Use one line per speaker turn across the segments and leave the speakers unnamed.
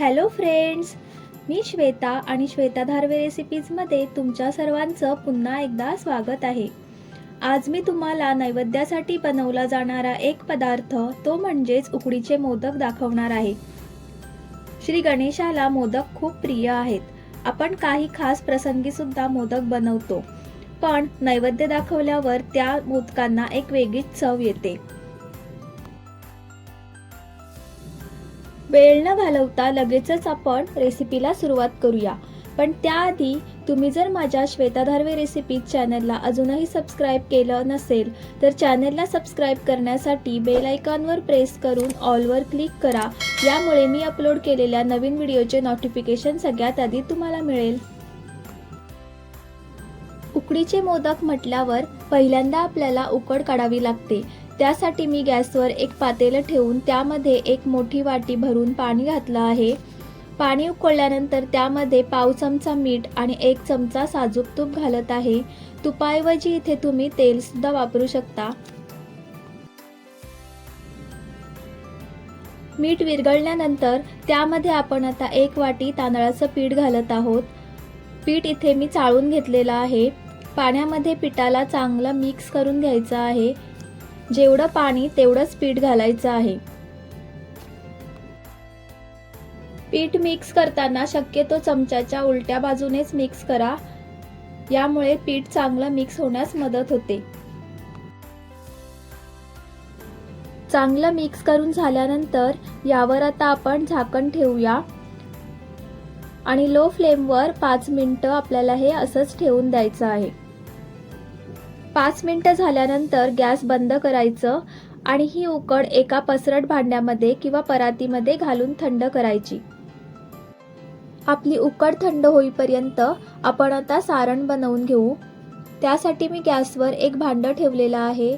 Hello friends मी श्वेता आणि श्वेता धारवे रेसिपीजमध्ये तुमच्या सर्वांचं पुन्हा एकदा स्वागत आहे. आज मी तुम्हाला नैवेद्यासाठी बनवला जाणारा एक पदार्थ तो म्हणजेच उकडीचे मोदक दाखवणार आहे. श्री गणेशाला मोदक खूप प्रिय आहेत. आपण काही खास प्रसंगीसुद्धा मोदक बनवतो. पण नैवेद्य दाखवल्यावर त्या मोदकांना एक वेगळीच चव येते. वेळ न घालवता लगेचच आपण रेसिपीला सुरुवात करूया. पण त्याआधी तुम्ही जर माझ्या श्वेता धारवे रेसिपीज चॅनलला अजूनही सबस्क्राईब केलं नसेल तर चॅनलला सबस्क्राईब करण्यासाठी बेल आयकॉनवर प्रेस करून ऑलवर क्लिक करा. यामुळे मी अपलोड केलेल्या नवीन व्हिडिओचे नोटिफिकेशन सगळ्यात आधी तुम्हाला मिळेल. उकडीचे मोदक म्हटल्यावर पहिल्यांदा आपल्याला उकड काढावी लागते. त्यासाठी मी गॅसवर एक पातेलं ठेवून त्यामध्ये एक मोठी वाटी भरून पाणी घातलं आहे. पाणी उकळल्यानंतर त्यामध्ये पाव चमचा मीठ आणि एक चमचा साजूक तूप घालत आहे. तुपाऐवजी इथे तुम्ही तेलसुद्धा वापरू शकता. मीठ विरघळल्यानंतर त्यामध्ये आपण आता एक वाटी तांदळाचं पीठ घालत आहोत. पीठ इथे मी चाळून घेतलेलं आहे. पाण्यामध्ये पिठाला चांगलं मिक्स करून घ्यायचं आहे. जेवढं पाणी तेवढंच पीठ घालायचं आहे. पीठ मिक्स करताना शक्यतो चमच्याच्या उलट्या बाजूनेच मिक्स करा. यामुळे पीठ चांगलं मिक्स होण्यास मदत होते. चांगलं मिक्स करून झाल्यानंतर यावर आता आपण झाकण ठेवूया. आणि लो फ्लेमवर पाच मिनटं आपल्याला हे असंच ठेवून द्यायचं आहे. पाच मिनटं झाल्यानंतर गॅस बंद करायचं आणि ही उकड एका पसरट भांड्यामध्ये किंवा परातीमध्ये घालून थंड करायची. आपली उकड थंड होईपर्यंत आपण आता सारण बनवून घेऊ. त्यासाठी मी गॅसवर एक भांडं ठेवलेलं आहे.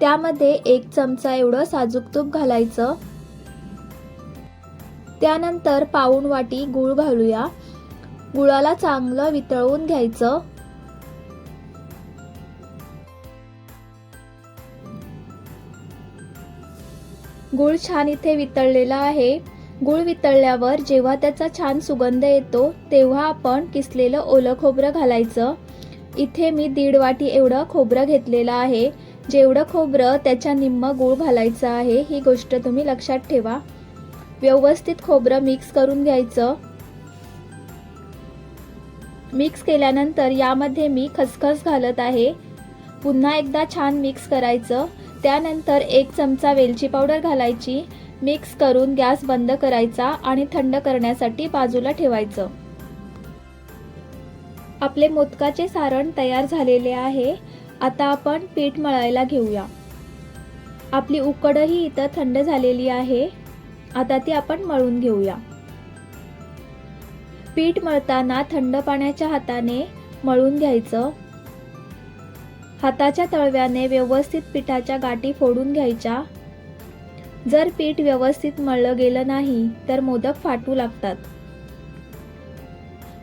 त्यामध्ये एक चमचा एवढं साजूक तूप घालायचं. त्यानंतर पाऊण वाटी गूळ घालूया. गुळाला चांगलं वितळवून घ्यायचं. गुळ छान इथे वितळलेला आहे. गुळ वितळल्यावर जेव्हा त्याचा छान सुगंध येतो तेव्हा आपण किसलेलं ओलं खोबरं घालायचं. इथे मी दीड वाटी एवढं खोबरं घेतलेलं आहे. जेवढं खोबरं त्याच्या निम्म गूळ घालायचं आहे ही गोष्ट तुम्ही लक्षात ठेवा. व्यवस्थित खोबरं मिक्स करून घ्यायचं. मिक्स केल्यानंतर यामध्ये मी खसखस घालत आहे. पुन्हा एकदा छान मिक्स करायचं. त्यानंतर एक चमचा वेलची पावडर घालायची मिक्स करून गॅस बंद करायचा आणि थंड करण्यासाठी बाजूला ठेवायचं. आपले मोदकाचे सारण तयार झालेले आहे आता आपण पीठ मळायला घेऊया. आपली उकडही इथं थंड झालेली आहे आता ती आपण मळून घेऊया. पीठ मळताना थंड पाण्याच्या हाताने मळून घ्यायचं. हाताच्या तळव्याने व्यवस्थित पिठाच्या गाठी फोडून घ्यायच्या. जर पीठ व्यवस्थित मळलं गेलं नाही तर मोदक फाटू लागतात.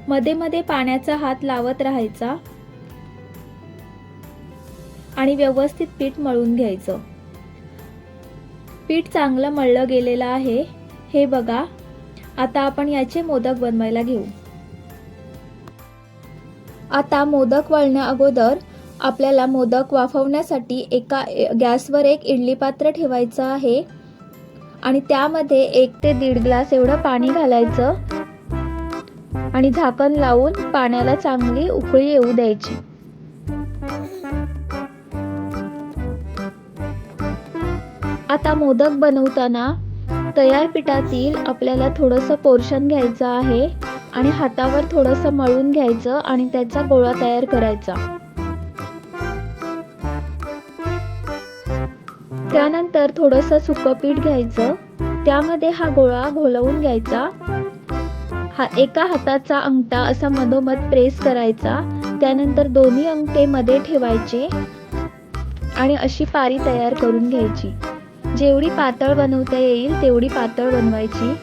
मध्ये मध्ये पाण्याचा हात लावत राहायचा. आणि व्यवस्थित पीठ मळून घ्यायचं. पीठ चांगलं मळलं गेलेलं आहे. हे बघा आता आपण याचे मोदक बनवायला घेऊ. आता मोदक वळण्या अगोदर आपल्याला मोदक वाफवण्यासाठी एका गॅसवर एक इडली पात्र ठेवायचं आहे. आणि त्यामध्ये एक ते दीड ग्लास एवढं पाणी घालायचं. आणि झाकण लावून पाण्याला चांगली उकळी येऊ द्यायची. आता मोदक बनवताना तयार पिठातील आपल्याला थोडंसं पोर्शन घ्यायचं आहे. आणि हातावर थोडंसं मळून घ्यायचं आणि त्याचा गोळा तयार करायचा. त्यानंतर थोडंसं सुकं पीठ घ्यायचं. त्यामध्ये हा गोळा घोलवून घ्यायचा. हा एका हाताचा अंगठा असा मधोमध प्रेस करायचा. त्यानंतर दोन्ही अंगठे मध्ये ठेवायचे आणि अशी पारी तयार करून घ्यायची. जेवढी पातळ बनवता येईल तेवढी पातळ बनवायची.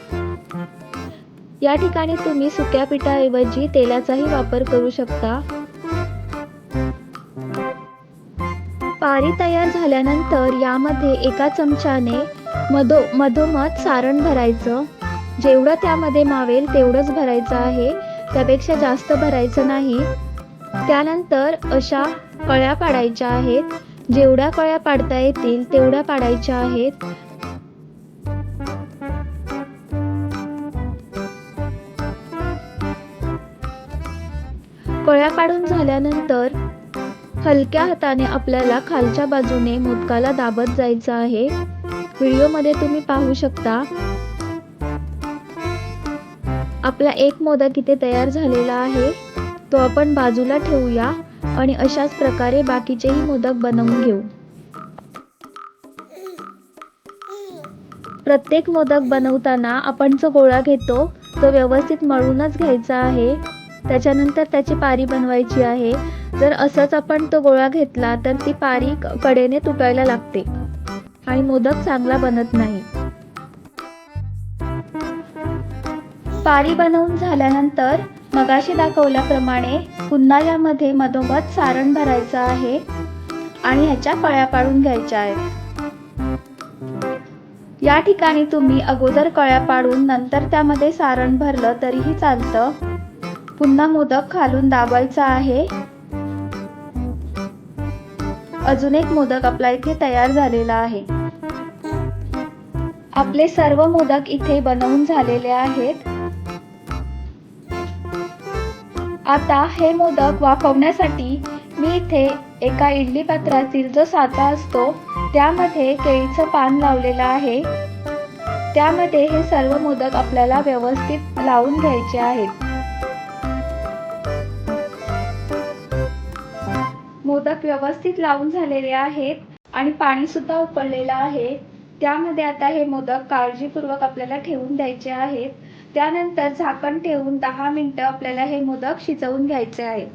या ठिकाणी तुम्ही सुक्या पिठाऐवजी तेलाचाही वापर करू शकता. ज्वारी तयार झाल्यानंतर यामध्ये एका चमच्याने मधो मधोमध सारण भरायचं. जेवढं त्यामध्ये मावेल तेवढंच भरायचं आहे. त्यापेक्षा जास्त भरायचं नाही. त्यानंतर अशा कळ्या पाडायच्या आहेत. जेवढ्या कळ्या पाडता येतील तेवढ्या पाडायच्या आहेत. कळ्या पाडून झाल्यानंतर हलक्या हाताने आपल्याला खालच्या बाजूने मोदकाला दाबत जायचं आहे. व्हिडिओमध्ये तुम्ही पाहू शकता. आपला एक मोदक इथे तयार झालेला आहे. तो आपण बाजूला ठेवूया आणि अशाच प्रकारे बाकीचेही मोदक बनवून घेऊ. प्रत्येक मोदक बनवताना आपण जो गोळा घेतो तो व्यवस्थित मळूनच घ्यायचा आहे. त्याच्यानंतर त्याची पारी बनवायची आहे. जर असंच आपण तो गोळा घेतला तर ती पारी कडेने तुटायला लागते. आणि मोदक चांगला बनत नाही. पारी बनवून झाल्यानंतर मगाशी दाखवल्याप्रमाणे पुन्हा यामध्ये मधोमध सारण भरायचं आहे आणि ह्याच्या कळ्या पाडून घ्यायच्या आहेत. या ठिकाणी तुम्ही अगोदर कळ्या पाडून नंतर त्यामध्ये सारण भरलं तरीही चालतं. पुन्हा मोदक खालून दाबायचा आहे. अजून एक मोदक आपला इथे तयार झालेला आहे. आपले सर्व मोदक इथे बनवून झालेले आहेत. आता हे मोदक वाफवण्यासाठी मी इथे एका इडली पात्रातील जो साचा असतो त्यामध्ये केळीचं पान लावलेलं आहे. त्यामध्ये हे सर्व मोदक आपल्याला व्यवस्थित लावून घ्यायचे आहेत. मोदक व्यवस्थित लावून झालेले आहेत आणि पाणी सुद्धा उकळलेलं आहे. त्यामध्ये आता हे मोदक काळजीपूर्वक आपल्याला ठेवून द्यायचे आहेत. त्यानंतर झाकण ठेवून दहा मिनिटं आपल्याला हे मोदक शिजवून घ्यायचे आहेत.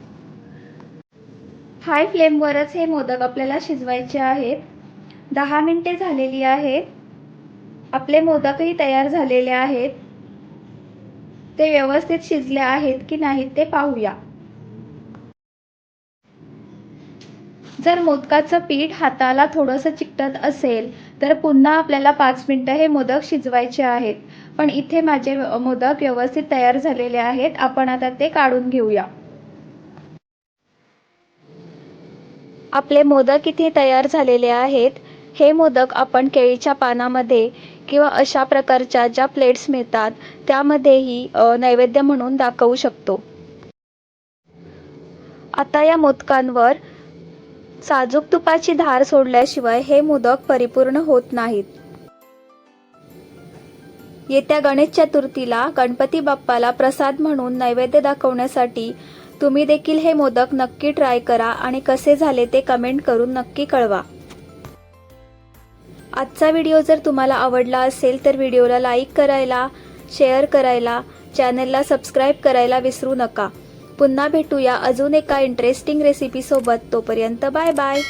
हाय फ्लेमवरच हे मोदक आपल्याला शिजवायचे आहेत. दहा मिनिटे झालेली आहेत. आपले मोदकही तयार झालेले आहेत. ते व्यवस्थित शिजले आहेत की नाहीत ते पाहूया. जर मोदकाचं पीठ हाताला थोडंसं चिकटत असेल तर पुन्हा आपल्याला पाच मिनटं हे मोदक शिजवायचे आहेत. पण इथे माझे मोदक व्यवस्थित तयार झालेले आहेत. आपण आता ते काढून घेऊया. आपले मोदक इथे तयार झालेले आहेत. हे मोदक आपण केळीच्या पानामध्ये किंवा अशा प्रकारच्या ज्या प्लेट्स मिळतात त्यामध्येही नैवेद्य म्हणून दाखवू शकतो. आता या मोदकांवर साजूक तुपाची धार सोडल्याशिवाय हे मोदक परिपूर्ण होत नाहीत. येत्या गणेश चतुर्थीला गणपती बाप्पाला प्रसाद म्हणून नैवेद्य दाखवण्यासाठी तुम्ही देखील हे मोदक नक्की ट्राय करा आणि कसे झाले ते कमेंट करून नक्की कळवा. आजचा व्हिडिओ जर तुम्हाला आवडला असेल तर व्हिडिओला लाईक करायला शेअर करायला चॅनलला सबस्क्राईब करायला विसरू नका. पुन्हा भेटूया अजून एका इंटरेस्टिंग रेसिपीसोबत तोपर्यंत बाय बाय